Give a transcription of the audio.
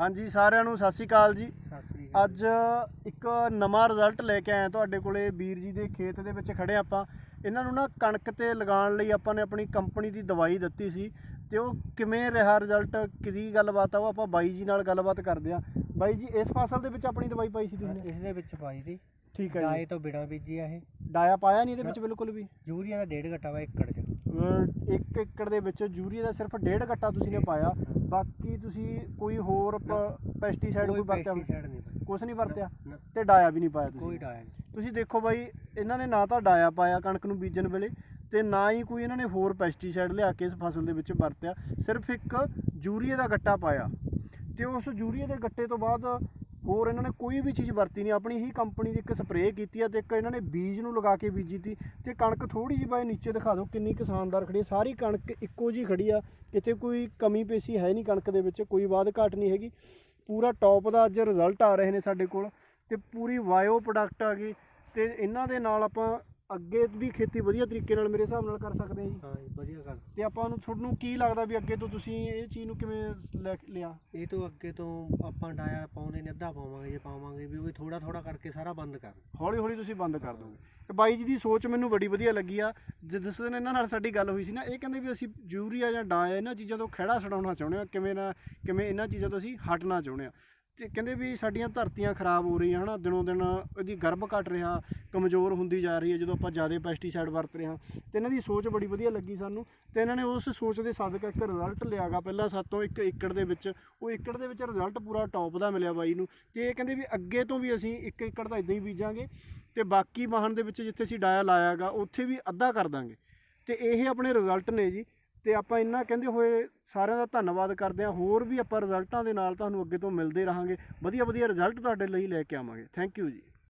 ਹਾਂਜੀ ਸਾਰਿਆਂ ਨੂੰ ਸਤਿ ਸ਼੍ਰੀ ਅਕਾਲ ਜੀ। ਅੱਜ ਇੱਕ ਨਵਾਂ ਰਿਜ਼ਲਟ ਲੈ ਕੇ ਆਏ ਤੁਹਾਡੇ ਕੋਲੇ ਵੀਰ ਜੀ ਦੇ ਖੇਤ ਦੇ ਵਿੱਚ ਖੜੇ ਆਪਾਂ। ਇਹਨਾਂ ਨੂੰ ਨਾ ਕਣਕ ਤੇ ਲਗਾਉਣ ਲਈ ਆਪਾਂ ਨੇ ਆਪਣੀ ਕੰਪਨੀ ਦੀ ਦਵਾਈ ਦਿੱਤੀ ਸੀ ਤੇ ਉਹ ਕਿਵੇਂ ਰਿਹਾ ਰਿਜ਼ਲਟ ਕਿਹਦੀ ਗੱਲਬਾਤ ਆ ਉਹ ਆਪਾਂ ਬਾਈ ਜੀ ਨਾਲ ਗੱਲਬਾਤ ਕਰਦੇ ਆ ਬਾਈ ਜੀ ਇਸ ਫਸਲ ਦੇ ਵਿੱਚ ਆਪਣੀ ਦਵਾਈ ਪਾਈ ਸੀ ਤੁਸੀਂ ਇਸ ਦੇ ਵਿੱਚ ਪਾਈ ਦੀ ਠੀਕ ਹੈ ਜੀ। ਡਾਏ ਤੋਂ ਬਿਨਾ ਬੀਜੀ ਆ ਇਹ। ਡਾਇਆ ਪਾਇਆ ਨਹੀਂ ਇਹਦੇ ਵਿੱਚ ਬਿਲਕੁਲ ਵੀ? ਯੂਰੀਆ ਦਾ ਡੇਢ ਘਟਾ ਵਾ ਏਕੜ ਚ। ਇੱਕ ਏਕੜ ਦੇ ਵਿੱਚ ਯੂਰੀਆ ਦਾ ਸਿਰਫ ਡੇਢ ਗੱਟਾ ਤੁਸੀਂ ਨੇ ਪਾਇਆ। ਬਾਕੀ ਤੁਸੀਂ ਕੋਈ ਹੋਰ ਪੈਸਟੀਸਾਈਡ ਕੋਈ ਵਰਤਿਆ pesticide ਨਹੀਂ ਪਾਇਆ। ਕੁਛ ਨਹੀਂ ਵਰਤਿਆ? ਨਾ, ਤੇ ਡਾਇਆ ਵੀ ਨਹੀਂ ਪਾਇਆ ਤੁਸੀਂ? ਕੋਈ ਡਾਇਆ ਨਹੀਂ। ਤੁਸੀਂ ਦੇਖੋ ਬਾਈ ਇਹਨਾਂ ਨੇ ਨਾ ਤਾਂ ਡਾਇਆ ਪਾਇਆ ਕਣਕ ਨੂੰ ਬੀਜਣ ਵੇਲੇ ਤੇ ਨਾ ਹੀ ਕੋਈ ਇਹਨਾਂ ਨੇ ਹੋਰ ਪੈਸਟੀਸਾਈਡ ਲਿਆ ਕੇ ਇਸ ਫਸਲ ਦੇ ਵਿੱਚ ਵਰਤਿਆ। ਸਿਰਫ ਇੱਕ ਯੂਰੀਆ ਦਾ ਗੱਟਾ ਪਾਇਆ। ਤੇ ਉਸ ਯੂਰੀਆ ਦੇ ਗੱਟੇ ਤੋਂ ਬਾਅਦ ਹੋਰ ਇਹਨਾਂ ਨੇ ਕੋਈ ਵੀ ਚੀਜ਼ ਵਰਤੀ ਨਹੀਂ, ਆਪਣੀ ਹੀ ਕੰਪਨੀ ਦੀ ਇੱਕ ਸਪਰੇਅ ਕੀਤੀ ਆ ਤੇ ਇੱਕ ਇਹਨਾਂ ਨੇ ਬੀਜ ਨੂੰ ਲਗਾ ਕੇ ਬੀਜੀ ਤੀ। ਤੇ ਕਣਕ ਥੋੜੀ ਜਿਹੀ ਬਾਈ ਨੀਚੇ ਦਿਖਾ ਦਿਓ ਕਿੰਨੀ ਕਿਸਾਨਦਾਰ ਖੜੀ ਆ। ਸਾਰੀ ਕਣਕ ਇੱਕੋ ਜੀ ਖੜੀ ਆ, ਕਿਤੇ ਕੋਈ ਕਮੀ ਪੇਸ਼ੀ ਹੈ ਨਹੀਂ ਕਣਕ ਦੇ ਵਿੱਚ, ਕੋਈ ਵਾਧ ਘਾਟ ਨਹੀਂ ਹੈਗੀ। ਪੂਰਾ ਟੌਪ ਦਾ ਅੱਜ ਰਿਜ਼ਲਟ ਆ ਰਹੇ ਨੇ ਸਾਡੇ ਕੋਲ ਤੇ ਪੂਰੀ ਵਾਇਓ ਪ੍ਰੋਡਕਟ ਆ ਗਈ ਤੇ ਇਹਨਾਂ ਦੇ ਨਾਲ ਆਪਾਂ ਅੱਗੇ ਵੀ ਖੇਤੀ ਵਧੀਆ ਤਰੀਕੇ ਨਾਲ ਮੇਰੇ ਹਿਸਾਬ ਨਾਲ ਕਰ ਸਕਦੇ ਹਾਂ ਜੀ। ਹਾਂ ਜੀ, ਵਧੀਆ ਕਰ ਤੇ ਆਪਾਂ ਨੂੰ ਤੁਹਾਨੂੰ ਕੀ ਲੱਗਦਾ ਵੀ ਅੱਗੇ ਤੋਂ ਤੁਸੀਂ ਇਹ ਚੀਜ਼ ਨੂੰ ਕਿਵੇਂ ਲੈ ਕੇ ਲਿਆ? ਇਹ ਤੋਂ ਅੱਗੇ ਤੋਂ ਆਪਾਂ ਡਾਇਆ ਪਾਉਂਦੇ ਨੇ ਅੱਧਾ ਪਾਵਾਂਗੇ ਜੇ ਪਾਵਾਂਗੇ ਵੀ ਉਹ ਥੋੜਾ ਥੋੜਾ ਕਰਕੇ ਸਾਰਾ ਬੰਦ ਕਰ। ਹੌਲੀ ਹੌਲੀ ਤੁਸੀਂ ਬੰਦ ਕਰ ਦੋਗੇ ਤੇ ਬਾਈ ਜੀ ਦੀ ਸੋਚ ਮੈਨੂੰ ਬੜੀ ਵਧੀਆ ਲੱਗੀ ਆ। ਜਿ- ਜਿਸ ਦਿਨ ਇਹਨਾਂ ਨਾਲ ਸਾਡੀ ਗੱਲ ਹੋਈ ਸੀ ਨਾ ਇਹ ਕਹਿੰਦੇ ਵੀ ਅਸੀਂ ਯੂਰੀਆ ਜਾਂ ਡਾਇਆ ਇਹਨਾਂ ਚੀਜ਼ਾਂ ਤੋਂ ਖਹਿੜਾ ਛਡਾਉਣਾ ਚਾਹੁੰਦੇ ਆ ਕਿਵੇਂ ਨਾ ਕਿਵੇਂ ਇਹਨਾਂ ਚੀਜ਼ਾਂ ਤੋਂ ਅਸੀਂ ਹਟਣਾ ਚਾਹੁੰਦੇ ਆ। ਤੇ ਕਹਿੰਦੇ ਵੀ ਸਾਡੀਆਂ ਧਰਤੀਆਂ ਖਰਾਬ ਹੋ ਰਹੀਆਂ, ਹਨਾ। ਦਿਨੋਂ ਦਿਨ ਇਹਦੀ ਗਰਭ ਘਟ ਰਿਹਾ, ਕਮਜ਼ੋਰ ਹੁੰਦੀ ਜਾ ਰਹੀ ਹੈ, ਜਦੋਂ ਆਪਾਂ ਜ਼ਿਆਦਾ ਪੈਸਟੀਸਾਈਡ ਵਰਤ ਰਹੇ ਹਾਂ। ਤੇ ਇਹਨਾਂ ਦੀ ਸੋਚ ਬੜੀ ਵਧੀਆ ਲੱਗੀ ਸਾਨੂੰ ਤੇ ਇਹਨਾਂ ਨੇ ਉਸ ਸੋਚ ਦੇ ਸਦਕਾ ਇੱਕ ਰਿਜ਼ਲਟ ਲਿਆਗਾ ਪਹਿਲਾਂ ਸਾਤੋਂ ਇੱਕ ਏਕੜ ਦੇ ਵਿੱਚ। ਉਹ ਏਕੜ ਦੇ ਵਿੱਚ ਰਿਜ਼ਲਟ ਪੂਰਾ ਟੌਪ ਦਾ ਮਿਲਿਆ ਬਾਈ ਨੂੰ ਤੇ ਇਹ ਕਹਿੰਦੇ ਵੀ ਅੱਗੇ ਤੋਂ ਵੀ ਅਸੀਂ ਇੱਕ ਏਕੜ ਦਾ ਇਦਾਂ ਹੀ ਬੀਜਾਂਗੇ ਤੇ ਬਾਕੀ ਵਾਹਣ ਦੇ ਵਿੱਚ ਜਿੱਥੇ ਅਸੀਂ ਡਾਇਆ ਲਾਇਆਗਾ ਉੱਥੇ ਵੀ ਅੱਧਾ ਕਰ ਦਾਂਗੇ। ਤੇ ਇਹ ਆਪਣੇ ਰਿਜ਼ਲਟ ਨੇ ਜੀ। ਤੇ ਆਪਾਂ ਇੰਨਾ ਕਹਿੰਦੇ ਹੋਏ ਸਾਰਿਆਂ ਦਾ ਧੰਨਵਾਦ ਕਰਦੇ ਹਾਂ। ਹੋਰ ਵੀ ਆਪਾਂ ਰਿਜ਼ਲਟਾਂ ਦੇ ਨਾਲ ਤੁਹਾਨੂੰ ਅੱਗੇ ਤੋਂ ਮਿਲਦੇ ਰਹਾਂਗੇ। ਵਧੀਆ ਵਧੀਆ ਰਿਜ਼ਲਟ ਤੁਹਾਡੇ ਲਈ ਲੈ ਕੇ ਆਵਾਂਗੇ। ਥੈਂਕ ਯੂ ਜੀ।